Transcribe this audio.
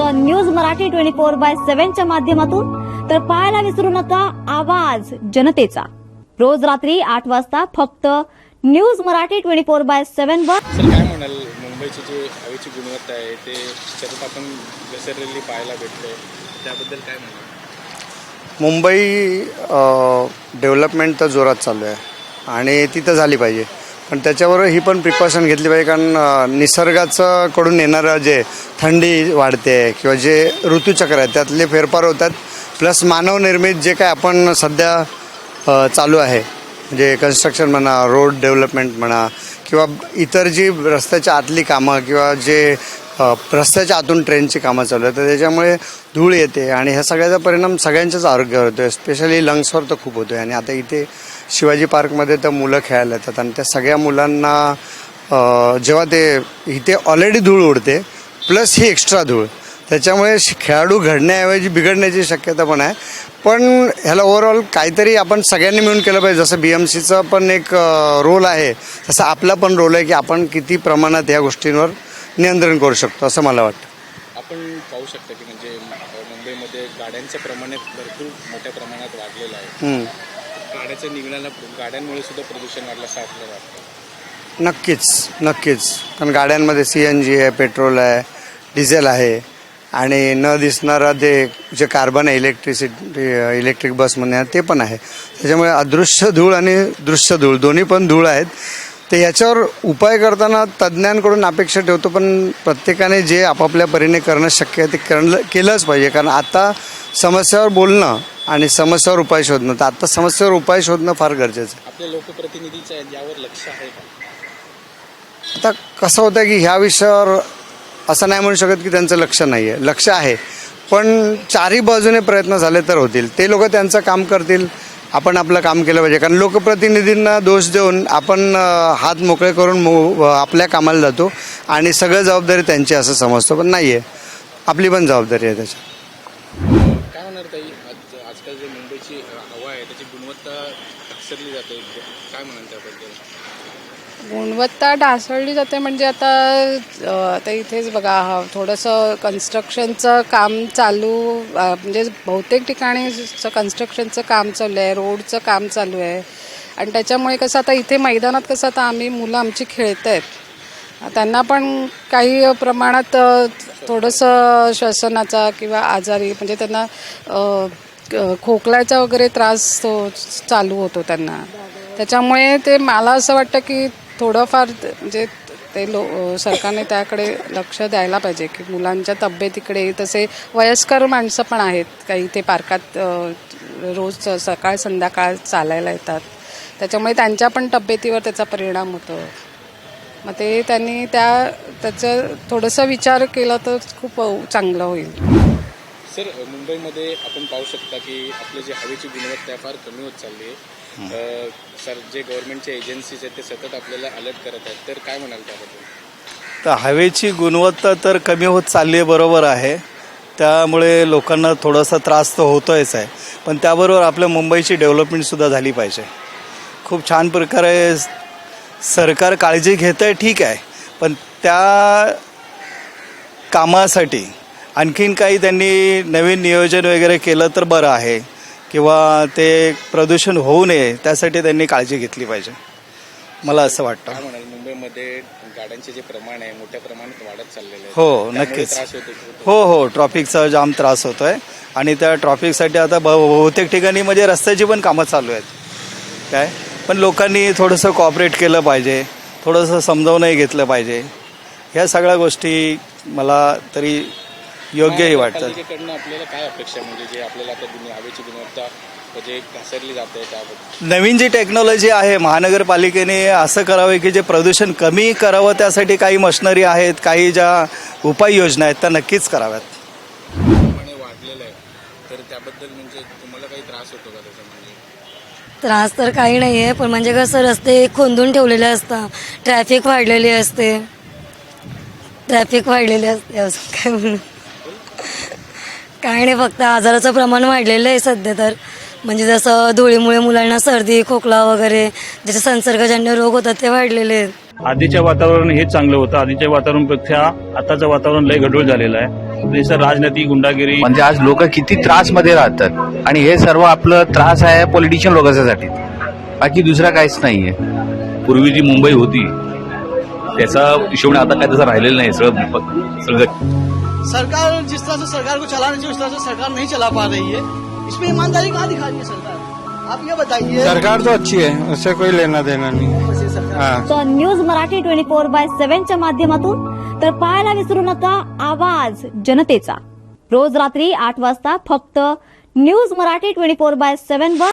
फक्त news Marathi twenty four by सेव्हनच्या माध्यमातून. तर पाहायला विसरू नका आवाज जनतेचा. रोज रात्री आठ वाजता फक्त news Marathi twenty four by seven वर. काय म्हणाल? मुंबईची जी हवेची गुणवत्ता आहे ते सतत आपण घसरलेली पाहायला भेटते त्याबद्दल काय म्हणाल? मुंबई डेव्हलपमेंट तर जोरात चालू आहे. आणि ती तर झाली पाहिजे. पण त्याच्यावर ही पण प्रिकॉशन घेतली पाहिजे कारण निसर्गाचं कडून येणारं जे थंडी वाढते किंवा जे ऋतुचक्र आहे त्यातले फेरफार होतात. प्लस मानवनिर्मित जे काय आपण सध्या चालू आहे म्हणजे कन्स्ट्रक्शन म्हणा रोड डेव्हलपमेंट म्हणा किंवा इतर जी रस्त्याच्या आतली कामं किंवा जे रस्त्याच्या आतून ट्रेनची कामं चालू आहेत. तर त्याच्यामुळे धूळ येते आणि ह्या सगळ्याचा परिणाम सगळ्यांच्याच आरोग्यावर होतो आहे स्पेशली लंग्सवर तर खूप होतो आहे आणि आता इथे शिवाजी पार्कमध्ये तर मुलं खेळायला येतात आणि त्या सगळ्या मुलांना जेव्हा ते इथे ऑलरेडी धूळ उडते प्लस ही एक्स्ट्रा धूळ. त्याच्यामुळे श- खेळाडू घडण्याऐवजी बिघडण्याची शक्यता पण आहे. पण ह्याला ओव्हरऑल काहीतरी आपण सगळ्यांनी मिळून केलं पाहिजे. जसं बी एम सीचा पण एक रोल आहे. तसं आपला पण रोल आहे की आपण किती प्रमाणात या गोष्टींवर नियंत्रण करू शकतो असं मला वाटतं. आपण पाहू शकता की म्हणजे मुंबईमध्ये गाड्यांचं प्रमाण भरपूर मोठ्या प्रमाणात वाढलेलं आहे. हम्म. गाड्याच्या निघण्याला गाड्यांमुळे सुद्धा प्रदूषण वाढलं असं आपल्याला वाटतं. नक्कीच नक्कीच. कारण गाड्यांमध्ये सी एन जी आहे पेट्रोल आहे डिझेल आहे. आणि न दिसणारा ते जे कार्बन आहे इलेक्ट्रिसिटी इलेक्ट्रिक बसमध्ये आहे ते पण आहे. त्याच्यामुळे अदृश्य धूळ आणि दृश्य धूळ दोन्ही पण धूळ आहेत. तर याच्यावर उपाय करताना तज्ज्ञांकडून अपेक्षा ठेवतो पण प्रत्येकाने जे आपापल्या परीने करणं शक्य आहे ते करणं केलंच पाहिजे. कारण आता समस्यावर बोलणं आणि समस्यावर उपाय शोधणं तर आता समस्यावर उपाय शोधणं फार गरजेचं आहे. आपल्या लोकप्रतिनिधीचं यावर लक्ष आहे का? आता कसं होतं की ह्या विषयावर असं नाही म्हणू शकत की त्यांचं लक्ष नाही आहे. लक्ष आहे पण चारही बाजूने प्रयत्न झाले तर होतील. ते लोक त्यांचं काम करतील. आपण आपलं काम केलं पाहिजे. कारण लोकप्रतिनिधींना दोष देऊन आपण हात मोकळे करून मो आपल्या कामाला जातो आणि सगळं जबाबदारी त्यांची असं समजतो पण नाही आहे आपली पण जबाबदारी आहे त्याच्या काय होणार ताई? आज आजकाल जे मुंबईची हवा आहे त्याची गुणवत्ता घसरली जाते. काय म्हणाल त्याबद्दल? गुणवत्ता ढासळली जाते म्हणजे आता आता इथेच बघा हा थोडंसं कन्स्ट्रक्शनचं काम चालू म्हणजे बहुतेक ठिकाणी कन्स्ट्रक्शनचं काम चालू आहे रोडचं काम चालू आहे. आणि त्याच्यामुळे कसं आता इथे मैदानात कसं आता आम्ही मुलं आमची खेळत आहेत त्यांना पण काही प्रमाणात थोडंसं श्वसनाचा किंवा आजारी म्हणजे त्यांना खोकल्याचा वगैरे त्रास तो चालू होतो त्यांना. त्याच्यामुळे ते मला असं वाटतं की थोडंफार जे ते लो सरकारने त्याकडे लक्ष द्यायला पाहिजे की मुलांच्या तब्येतीकडे तसे वयस्कर माणसं पण आहेत. काही ते पार्कात रोज सकाळ संध्याकाळ चालायला येतात. त्याच्यामुळे त्यांच्या पण तब्येतीवर त्याचा परिणाम होतो. मग ते त्यांनी त्या त्याचं थोडंसं विचार केला तर खूप चांगलं होईल. सर मुंबईमध्ये आपण पाहू शकता की आपली जी हवेची गुणवत्ता आहे फार कमी होत चालली आहे. सर जे गव्हर्नमेंटचे एजन्सीज आहेत ते सतत आपल्याला अलर्ट करत आहेत. तर काय म्हणाल त्याबद्दल? तर हवेची गुणवत्ता तर कमी होत चालली आहे बरोबर आहे. त्यामुळे लोकांना थोडासा त्रास तर होतोयच आहे. पण त्याबरोबर आपल्या मुंबईची डेव्हलपमेंटसुद्धा झाली पाहिजे. खूप छान प्रकारे सरकार काळजी घेतं आहे ठीक आहे. पण त्या कामासाठी आणखीन काही त्यांनी नवीन नियोजन वगैरे केलं तर बरं आहे. किंवा ते प्रदूषण होऊ नये त्यासाठी त्यांनी काळजी घेतली पाहिजे. मला असं वाटतं. काय म्हणाल मुंबईमध्ये गाड्यांचे जे प्रमाण आहे मोठ्या प्रमाणात वाढत चाललेलं आहे. हो त्यामुळे नक्कीच. त्रास होतो हो हो ट्रॉफिकचा जाम त्रास होतोय. आणि त्या ट्रॉफिकसाठी आता ब- बहुतेक ठिकाणी म्हणजे रस्त्याची पण कामं चालू आहेत. काय? पण लोकांनी थोडंसं कॉपरेट केलं पाहिजे. थोडंसं समजावूनही घेतलं पाहिजे. ह्या सगळ्या गोष्टी मला तरी योग्यही वाटतात. महानगरपालिकेकडनं आपल्याला काय अपेक्षा म्हणजे जे आपल्याला आता दुनिया हवेची गुणवत्ता म्हणजे घसरली जाते त्याबद्दल. नवीन जी टेक्नॉलॉजी आहे महानगरपालिकेने असं करावे की जे प्रदूषण कमी करावं त्यासाठी काही मशिनरी आहेत काही ज्या उपाययोजना आहेत त्या नक्कीच कराव्यात. प्रमाणे वाढलेलं आहे. तर त्याबद्दल म्हणजे तुम्हाला काही त्रास होतो का त्याचा म्हणजे त्रास तर काही नाही आहे पण म्हणजे कसं रस्ते खोंदून ठेवलेले असतात. ट्रॅफिक वाढलेली असते. ट्रॅफिक वाढलेले असते असं काय म्हणू? काय नाही फक्त आजाराचं प्रमाण वाढलेलं आहे सध्या तर. म्हणजे जसं धुळीमुळे मुलांना सर्दी खोकला वगैरे जसे संसर्गजन्य रोग होतात ते वाढलेले आहेत. आधीच्या वातावरण हे चांगलं होतं. आधीच्या वातावरणापेक्षा आताचं वातावरण लय गढूळ झालेलं आहे. देशात राजनीती गुंडागिरी. म्हणजे आज लोक किती त्रासमध्ये राहतात. आणि हे सर्व आपलं त्रास आहे पॉलिटिशियन लोकांसाठी. बाकी दुसरा काहीच नाहीये. पूर्वी जी मुंबई होती त्याचा हिशोब आता काय तसं राहिलेलं नाही सगळं सगळं सरकार जिस तरह से सरकार को चलाना चाहिए उस तरह से सरकार नहीं चला पा रही है। इसमें ईमानदारी कहाँ दिखा रही है सरकार? आप ये बताइए। सरकार तो अच्छी है उससे कोई लेना देना नहीं हाँ। तर news Marathi twenty four by सेव्हनच्या माध्यमातून तर पाहायला विसरू नका आवाज जनतेचा. रोज रात्री आठ वाजता फक्त news Marathi twenty four by seven वर